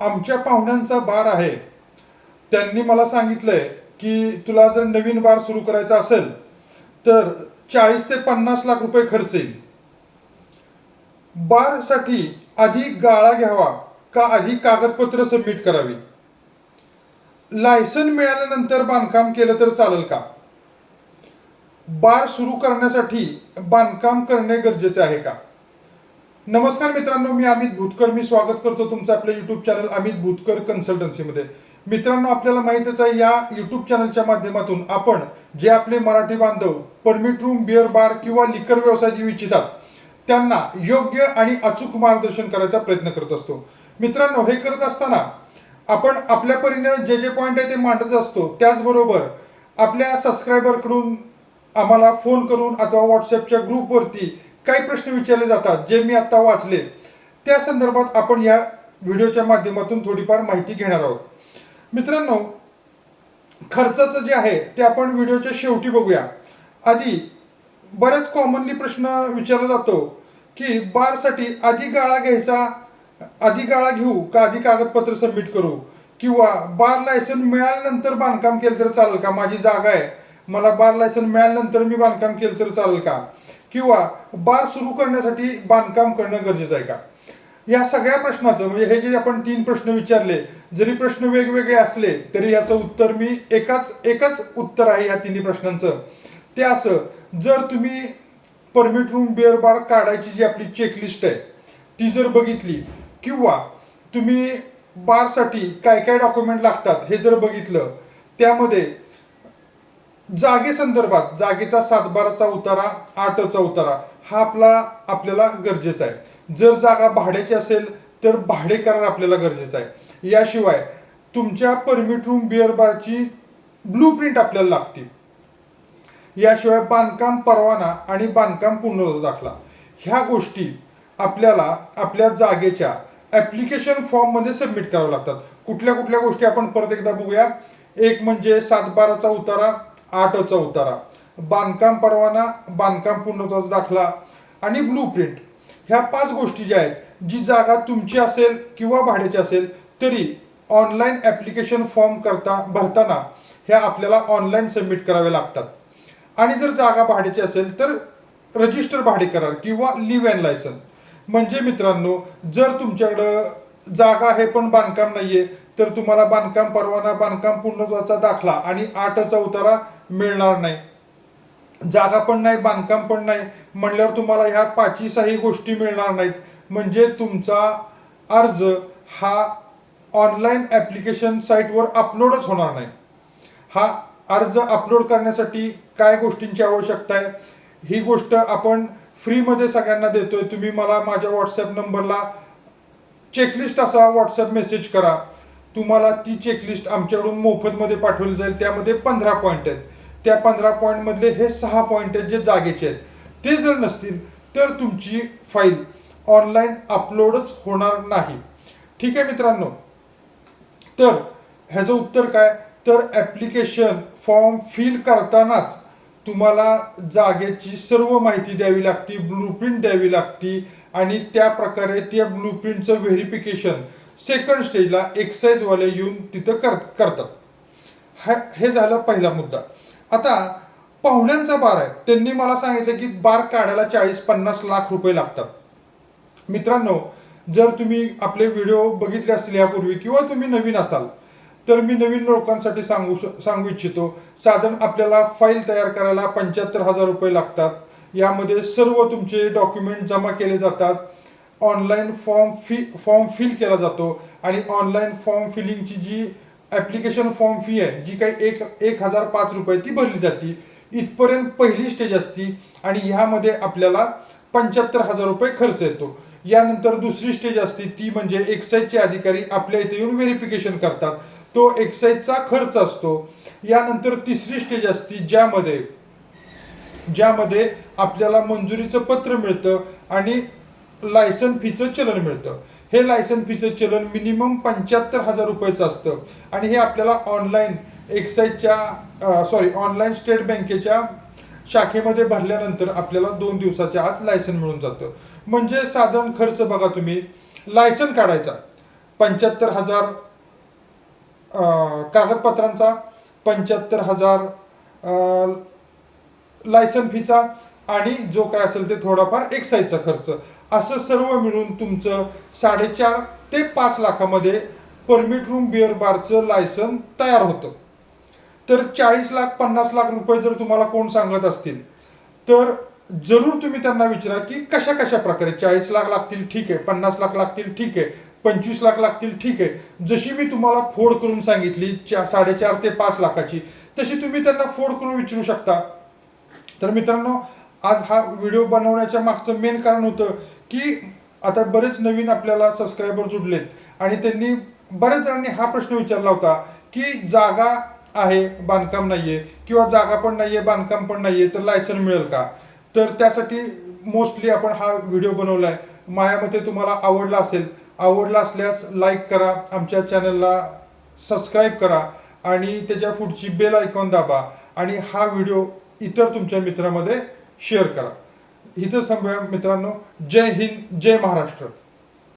आमच्या पाहुण्यांचा बार आहे. त्यांनी मला सांगितलंय की तुला जर नवीन बार सुरू करायचा असेल तर चाळीस ते पन्नास लाख रुपये खर्च येईल. बारसाठी आधी गाळा घ्यावा का आधी कागदपत्र सबमिट करावी? लायसन मिळाल्यानंतर बांधकाम केलं तर चालेल का? बार सुरू करण्यासाठी बांधकाम करणे गरजेचे आहे का? नमस्कार मित्रांनो मी अमित भूतकर. मी स्वागत करतो तुमचं आपल्या युट्यूब चॅनल अमित भूतकर कन्सल्टन्सीमध्ये मित्रांनो आपल्याला माहितच आहे या युट्यूब चॅनलच्या माध्यमातून आपण जे आपले मराठी बांधव परमिट रूम बिअर बार किंवा लिकर व्यवसाय जीव इच्छितात त्यांना योग्य आणि अचूक मार्गदर्शन करायचा प्रयत्न करत असतो. मित्रांनो हे करत असताना आपण आपल्या परीने जे जे पॉईंट आहे ते मांडत असतो. त्याचबरोबर आपल्या सबस्क्रायबरकडून आम्हाला फोन करून अथवा व्हॉट्सअपच्या ग्रुपवरती काही प्रश्न विचारले जातात जे मी आता वाचले. त्या संदर्भात आपण या व्हिडिओच्या माध्यमातून थोडीफार माहिती घेणार आहोत. मित्रांनो खर्चाचं जे आहे ते आपण व्हिडिओच्या शेवटी बघूया. आधी बऱ्याच कॉमनली प्रश्न विचारला जातो की बारसाठी आधी गाळा घ्यायचा आधी गाळा घेऊ का आधी कागदपत्र सबमिट करू? किंवा बार लायसन मिळाल्यानंतर बांधकाम केलं तर चालेल का? माझी जागा आहे. मला बार लायसन मिळाल्यानंतर मी बांधकाम केलं तर चालेल का? किंवा बार सुरू करण्यासाठी बांधकाम करणं गरजेचं आहे का? या सगळ्या प्रश्नाचं म्हणजे हे जे आपण तीन प्रश्न विचारले जरी प्रश्न वेगवेगळे असले तरी याचं उत्तर मी एकाच एकच उत्तर आहे या तिन्ही प्रश्नांचं. ते असं जर तुम्ही परमिट रूम बिअर बार काढायची जी आपली चेकलिस्ट आहे ती जर बघितली किंवा तुम्ही बारसाठी काय काय डॉक्युमेंट लागतात हे जर बघितलं त्यामध्ये जागे संदर्भात जागेचा सातबाराचा उतारा आठचा उतारा हा आपला आपल्याला गरजेचा आहे. जर जागा भाड्याची असेल तर भाडे करार आपल्याला गरजेचं आहे. याशिवाय तुमच्या परमिट रूम बिअर बारची ब्लू प्रिंट आपल्याला लागते याशिवाय बांधकाम परवाना आणि बांधकाम पूर्ण दाखला. ह्या गोष्टी आपल्याला आपल्या जागेच्या ॲप्लिकेशन फॉर्ममध्ये सबमिट कराव्या लागतात. कुठल्या कुठल्या गोष्टी आपण परत एकदा बघूया. एक म्हणजे सातबाराचा उतारा आठचा उतारा. बांधकाम परवाना बांधकाम पूर्णत्वाचा दाखला आणि ब्लू प्रिंट ह्या पाच गोष्टी ज्या आहेत जी जागा तुमची असेल किंवा भाड्याची असेल तरी ऑनलाईन ॲप्लिकेशन फॉर्म करता भरताना ह्या आपल्याला ऑनलाईन सबमिट कराव्या लागतात. आणि जर जागा भाड्याची असेल तर रजिस्टर भाडे करार किंवा लिव्ह अँड लायसन म्हणजे मित्रांनो जर तुमच्याकडं जागा आहे पण बांधकाम नाहीये तर तुम्हाला बांधकाम परवाना बांधकाम पूर्णत्वाचा दाखला आणि आठचा उतारा मिळणार नाही. जागा पण नाही बांधकाम पण नाही. म्हणल्यावर तुम्हाला ह्या पाचही सही गोष्टी मिळणार नाहीत. म्हणजे तुमचा अर्ज हा ऑनलाईन ॲप्लिकेशन साईटवर अपलोडच होणार नाही. हा अर्ज अपलोड करण्यासाठी काय गोष्टींची आवश्यकता आहे? ही गोष्ट आपण फ्रीमध्ये सगळ्यांना देतोय. तुम्ही मला माझ्या व्हॉट्सअप नंबरला चेकलिस्ट असा व्हॉट्सअप मेसेज करा. तुम्हाला ती चेकलिस्ट आमच्याकडून मोफतमध्ये पाठवली जाईल. त्यामध्ये पंधरा पॉईंट आहेत. त्या पंधरा पॉईंटमधले हे सहा पॉईंट आहेत जे जागेचे आहेत. ते जर नसतील तर तुमची फाईल ऑनलाईन अपलोडच होणार नाही. ठीक आहे मित्रांनो? तर ह्याचं उत्तर काय? तर ॲप्लिकेशन फॉर्म फिल करतानाच तुम्हाला जागेची सर्व माहिती द्यावी लागती ब्लूप्रिंट द्यावी लागती आणि त्या प्रकारे त्या ब्लूप्रिंटचं व्हेरिफिकेशन सेकंड स्टेजला एक्साईजवाले येऊन तिथं कर करतात. हा हे झालं पहिला मुद्दा. आता पाहुण्यांचा बार आहे. त्यांनी मला सांगितलं की बार काढायला चाळीस पन्नास लाख रुपये लागतात. मित्रांनो जर तुम्ही आपले व्हिडिओ बघितले असतील यापूर्वी किंवा तुम्ही नवीन असाल तर मी नवीन लोकांसाठी सांगू श- सांगू इच्छितो साधारण आपल्याला फाईल तयार करायला पंच्याहत्तर हजार रुपये लागतात. यामध्ये सर्व तुमचे डॉक्युमेंट जमा केले जातात. Online form fee form fill केला जातो आणि ऑनलाईन फॉर्म फिलिंगची जी ॲप्लिकेशन फॉर्म फी आहे जी काही एक एक हजार पाच रुपये ती भरली जाते. इथपर्यंत पहिली स्टेज असती आणि ह्यामध्ये आपल्याला पंच्याहत्तर हजार रुपये खर्च येतो. यानंतर दुसरी स्टेज असते ती म्हणजे एक्साईजचे अधिकारी आपल्या इथे येऊन व्हेरिफिकेशन करतात. तो एक्साईजचा खर्च असतो. यानंतर तिसरी स्टेज असते ज्यामध्ये ज्यामध्ये आपल्याला मंजुरीचं पत्र मिळतं आणि लायसन फीचं चलन मिळतं. हे लायसन फीचं चलन मिनिमम पंच्याहत्तर हजार रुपयेचं असतं. आणि हे आपल्याला ऑनलाईन एक्साईजच्या सॉरी ऑनलाईन स्टेट बँकेच्या शाखेमध्ये भरल्यानंतर आपल्याला दोन दिवसाच्या आत लायसन मिळून जातं. म्हणजे साधारण खर्च बघा तुम्ही. लायसन काढायचा. पंच्याहत्तर हजार कागदपत्रांचा पंच्याहत्तर हजार लायसन फीचा आणि जो काय असेल ते थोडाफार एक्साईजचा खर्च. असं सर्व मिळून तुमचं साडेचार ते पाच लाखामध्ये परमिट रूम बिअर बारचं लायसन तयार होतं. तर चाळीस लाख पन्नास लाख रुपये जर तुम्हाला कोण सांगत असतील तर जरूर तुम्ही त्यांना विचारा की कशा कशा प्रकारे चाळीस लाख लागतील ठीक आहे पन्नास लाख लागतील ठीक आहे पंचवीस लाख लागतील ठीक आहे. जशी मी तुम्हाला फोड करून सांगितली चा साडेचार ते पाच लाखाची तशी तुम्ही त्यांना फोड करून विचारू शकता. तर मित्रांनो आज हा व्हिडिओ बनवण्याच्या मागचं मेन कारण होतं की आता बरेच नवीन आपल्याला सबस्क्रायबर जुडलेत. आणि त्यांनी बऱ्याच जणांनी हा प्रश्न विचारला होता की जागा आहे बांधकाम नाहीये किंवा जागा पण नाहीये बांधकाम पण नाहीये तर लायसन मिळेल का? तर त्यासाठी मोस्टली आपण हा व्हिडिओ बनवलाय. माझ्या तुम्हाला आवडला असेल आवडला असल्यास लाईक करा आमच्या चॅनलला सबस्क्राईब करा आणि त्याच्या पुढची बेल आयकॉन दाबा आणि हा व्हिडिओ इतर तुमच्या मित्रामध्ये शेअर करा. इथंच थांबूया मित्रांनो. जय हिंद जय महाराष्ट्र.